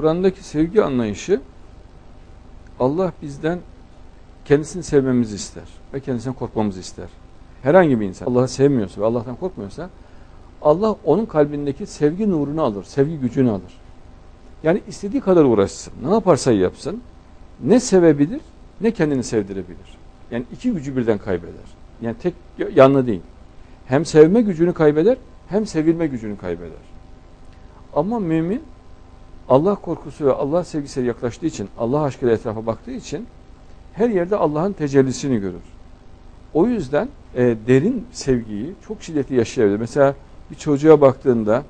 Kur'an'daki sevgi anlayışı Allah bizden kendisini sevmemizi ister ve kendisinden korkmamızı ister. Herhangi bir insan Allah'ı sevmiyorsa ve Allah'tan korkmuyorsa Allah onun kalbindeki sevgi nurunu alır, sevgi gücünü alır. Yani istediği kadar uğraşsın, ne yaparsa yapsın, ne sevebilir ne kendini sevdirebilir. Yani iki gücü birden kaybeder. Yani tek yanlı değil. Hem sevme gücünü kaybeder hem sevilme gücünü kaybeder. Ama mümin Allah korkusu ve Allah sevgisiyle yaklaştığı için, Allah aşkıyla etrafa baktığı için her yerde Allah'ın tecellisini görür. O yüzden e, derin sevgiyi çok şiddetli yaşayabilir. Mesela bir çocuğa baktığında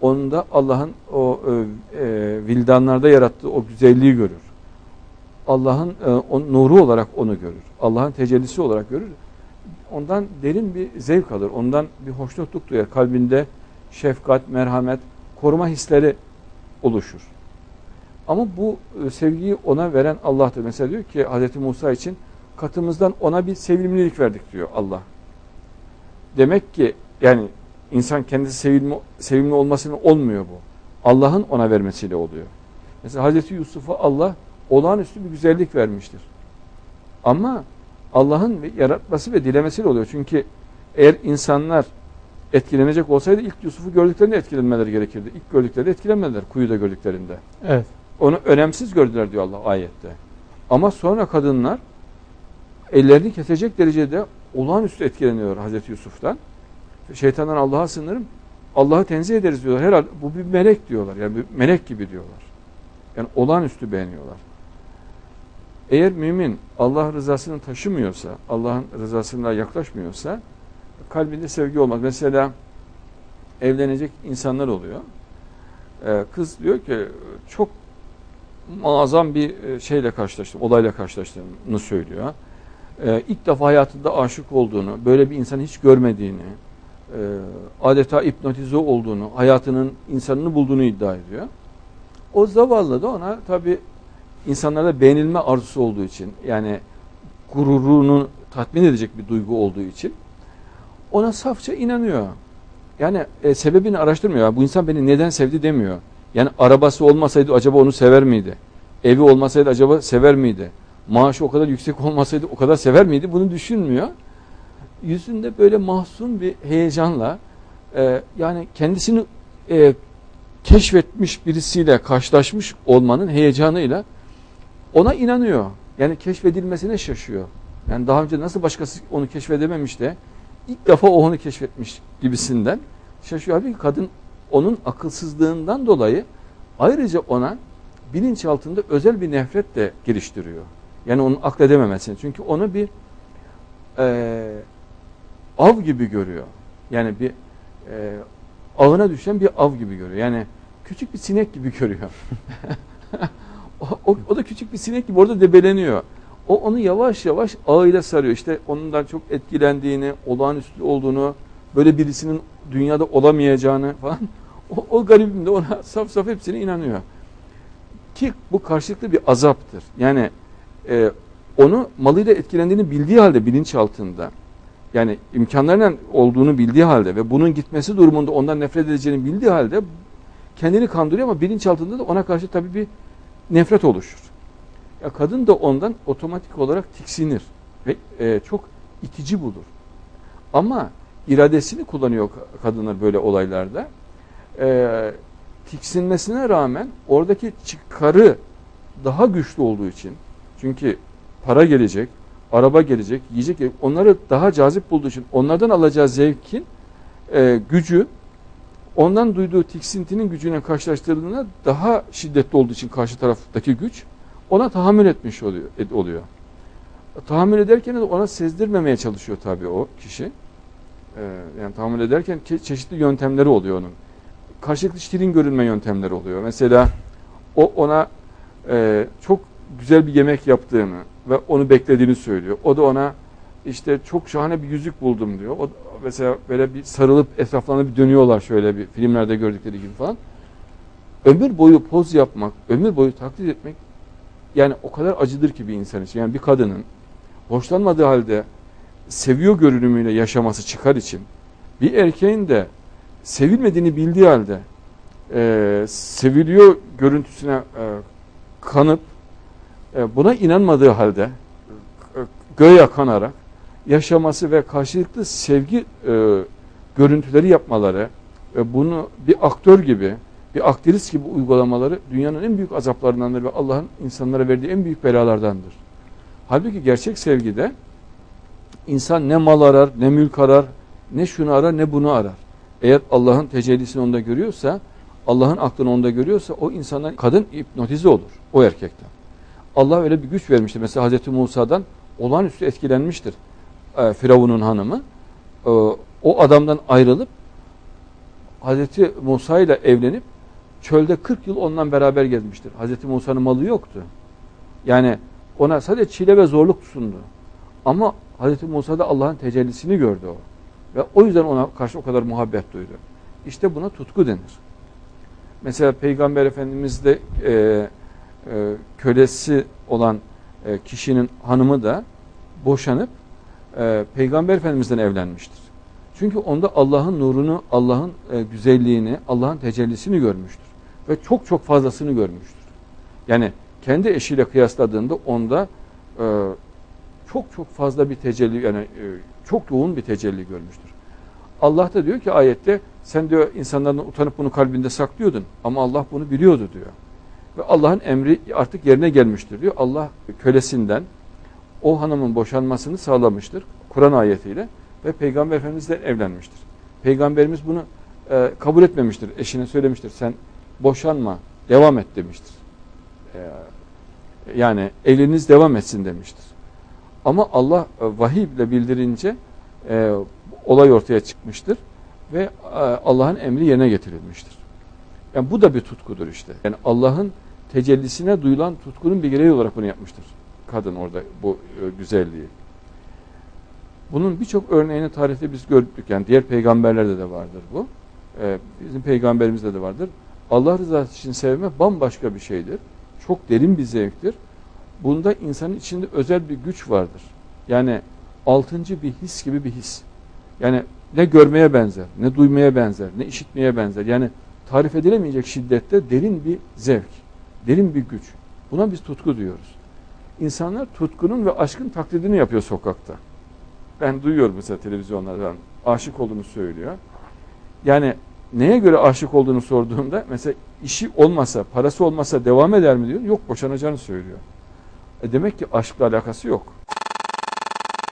onda Allah'ın o e, e, vildanlarda yarattığı o güzelliği görür. Allah'ın e, o nuru olarak onu görür. Allah'ın tecellisi olarak görür. Ondan derin bir zevk alır. Ondan bir hoşnutluk duyar. Kalbinde şefkat, merhamet, koruma hisleri oluşur. Ama bu e, sevgiyi ona veren Allah'tır. Mesela diyor ki Hz. Musa için katımızdan ona bir sevimlilik verdik diyor Allah. Demek ki yani insan kendisi sevimli, sevimli olmasının olmuyor bu. Allah'ın ona vermesiyle oluyor. Mesela Hz. Yusuf'a Allah olağanüstü bir güzellik vermiştir. Ama Allah'ın yaratması ve dilemesiyle oluyor. Çünkü eğer insanlar etkilenecek olsaydı ilk Yusuf'u gördüklerinde etkilenmeleri gerekirdi. İlk gördüklerinde etkilenmediler kuyuda gördüklerinde. Evet. Onu önemsiz gördüler diyor Allah ayette. Ama sonra kadınlar ellerini kesecek derecede olağanüstü etkileniyor Hazreti Yusuf'tan. Şeytandan Allah'a sınırım. Allah'ı tenzih ederiz diyorlar. Herhalde bu bir melek diyorlar. Yani bir melek gibi diyorlar. Yani olağanüstü beğeniyorlar. Eğer mümin Allah rızasını taşımıyorsa, Allah'ın rızasına yaklaşmıyorsa kalbinde sevgi olmaz. Mesela evlenecek insanlar oluyor. Ee, kız diyor ki çok muazzam bir şeyle karşılaştım, olayla karşılaştığını söylüyor. Ee, ilk defa hayatında aşık olduğunu, böyle bir insanı hiç görmediğini, e, adeta hipnotize olduğunu, hayatının insanını bulduğunu iddia ediyor. O zavallı da ona tabi insanlarda beğenilme arzusu olduğu için yani gururunu tatmin edecek bir duygu olduğu için ona safça inanıyor. Yani e, sebebini araştırmıyor. Bu insan beni neden sevdi demiyor. Yani arabası olmasaydı acaba onu sever miydi? Evi olmasaydı acaba sever miydi? Maaşı o kadar yüksek olmasaydı o kadar sever miydi? Bunu düşünmüyor. Yüzünde böyle mahzun bir heyecanla e, yani kendisini e, keşfetmiş birisiyle karşılaşmış olmanın heyecanıyla ona inanıyor. Yani keşfedilmesine şaşıyor. Yani daha önce nasıl başkası onu keşfedememiş de ilk defa o onu keşfetmiş gibisinden şaşıyor. Halbuki kadın onun akılsızlığından dolayı ayrıca ona bilinçaltında özel bir nefret de geliştiriyor. Yani onun akledememesini. Çünkü onu bir e, av gibi görüyor. Yani bir e, ağına düşen bir av gibi görüyor. Yani küçük bir sinek gibi görüyor. o, o, o da küçük bir sinek gibi orada debeleniyor. O onu yavaş yavaş ağıyla sarıyor. İşte ondan çok etkilendiğini, olağanüstü olduğunu, böyle birisinin dünyada olamayacağını falan. O, o garibim de ona saf saf hepsine inanıyor. Ki bu karşılıklı bir azaptır. Yani e, onu malıyla etkilendiğini bildiği halde bilinç altında yani imkanlarının olduğunu bildiği halde ve bunun gitmesi durumunda ondan nefret edeceğini bildiği halde kendini kandırıyor ama bilinç altında da ona karşı tabii bir nefret oluşur. Ya kadın da ondan otomatik olarak tiksinir ve e, çok itici bulur. Ama iradesini kullanıyor kadınlar böyle olaylarda. E, tiksinmesine rağmen oradaki çıkarı daha güçlü olduğu için çünkü para gelecek, araba gelecek, yiyecek gelecek. Onları daha cazip bulduğu için onlardan alacağı zevkin e, gücü ondan duyduğu tiksintinin gücüne karşılaştırdığında daha şiddetli olduğu için karşı taraftaki güç ona tahammül etmiş oluyor. oluyor. Tahammül ederken de ona sezdirmemeye çalışıyor tabii o kişi. Ee, yani tahammül ederken çeşitli yöntemleri oluyor onun. Karşılıklı şirin görünme yöntemleri oluyor. Mesela o ona e, çok güzel bir yemek yaptığını ve onu beklediğini söylüyor. O da ona işte çok şahane bir yüzük buldum diyor. O mesela böyle bir sarılıp etraflarına bir dönüyorlar şöyle bir filmlerde gördükleri gibi falan. Ömür boyu poz yapmak, ömür boyu taklit etmek yani o kadar acıdır ki bir insan için. Yani bir kadının hoşlanmadığı halde seviyor görünümüyle yaşaması çıkar için bir erkeğin de sevilmediğini bildiği halde e, seviliyor görüntüsüne e, kanıp e, buna inanmadığı halde e, göğe kanarak yaşaması ve karşılıklı sevgi e, görüntüleri yapmaları ve bunu bir aktör gibi, bir aktrist gibi uygulamaları dünyanın en büyük azaplarındandır ve Allah'ın insanlara verdiği en büyük belalardandır. Halbuki gerçek sevgide insan ne mal arar, ne mülk arar, ne şunu arar, ne bunu arar. Eğer Allah'ın tecellisini onda görüyorsa, Allah'ın aklını onda görüyorsa o insandan kadın hipnotize olur o erkekten. Allah öyle bir güç vermiştir. Mesela Hazreti Musa'dan olağanüstü etkilenmiştir e, Firavun'un hanımı. E, o adamdan ayrılıp Hazreti Musa ile evlenip çölde 40 yıl ondan beraber gezmiştir. Hazreti Musa'nın malı yoktu. Yani ona sadece çile ve zorluk sundu. Ama Hazreti Musa'da Allah'ın tecellisini gördü o. Ve o yüzden ona karşı o kadar muhabbet duydu. İşte buna tutku denir. Mesela Peygamber Efendimiz de e, e, kölesi olan e, kişinin hanımı da boşanıp e, Peygamber Efendimiz'den evlenmiştir. Çünkü onda Allah'ın nurunu, Allah'ın e, güzelliğini, Allah'ın tecellisini görmüştür. Ve çok çok fazlasını görmüştür. Yani kendi eşiyle kıyasladığında onda e, çok çok fazla bir tecelli, yani e, çok yoğun bir tecelli görmüştür. Allah da diyor ki ayette sen diyor insanlardan utanıp bunu kalbinde saklıyordun ama Allah bunu biliyordu diyor. Ve Allah'ın emri artık yerine gelmiştir diyor. Allah kölesinden o hanımın boşanmasını sağlamıştır Kur'an ayetiyle ve Peygamber Efendimizle evlenmiştir. Peygamberimiz bunu e, kabul etmemiştir. Eşine söylemiştir. Sen boşanma, devam et demiştir. E, yani evliliğiniz devam etsin demiştir. Ama Allah e, vahiy ile bildirince e, olay ortaya çıkmıştır ve e, Allah'ın emri yerine getirilmiştir. Yani bu da bir tutkudur işte. Yani Allah'ın tecellisine duyulan tutkunun bir gereği olarak bunu yapmıştır. Kadın orada bu e, güzelliği. Bunun birçok örneğini tarihte biz gördük. Yani diğer peygamberlerde de vardır bu. E, bizim peygamberimizde de vardır. Allah rızası için sevme bambaşka bir şeydir. Çok derin bir zevktir. Bunda insanın içinde özel bir güç vardır. Yani altıncı bir his gibi bir his. Yani ne görmeye benzer, ne duymaya benzer, ne işitmeye benzer. Yani tarif edilemeyecek şiddette derin bir zevk, derin bir güç. Buna biz tutku diyoruz. İnsanlar tutkunun ve aşkın taklidini yapıyor sokakta. Ben duyuyorum mesela televizyonlardan aşık olduğunu söylüyor. Yani neye göre aşık olduğunu sorduğumda mesela işi olmasa, parası olmasa devam eder mi diyor. Yok boşanacağını söylüyor. E demek ki aşkla alakası yok.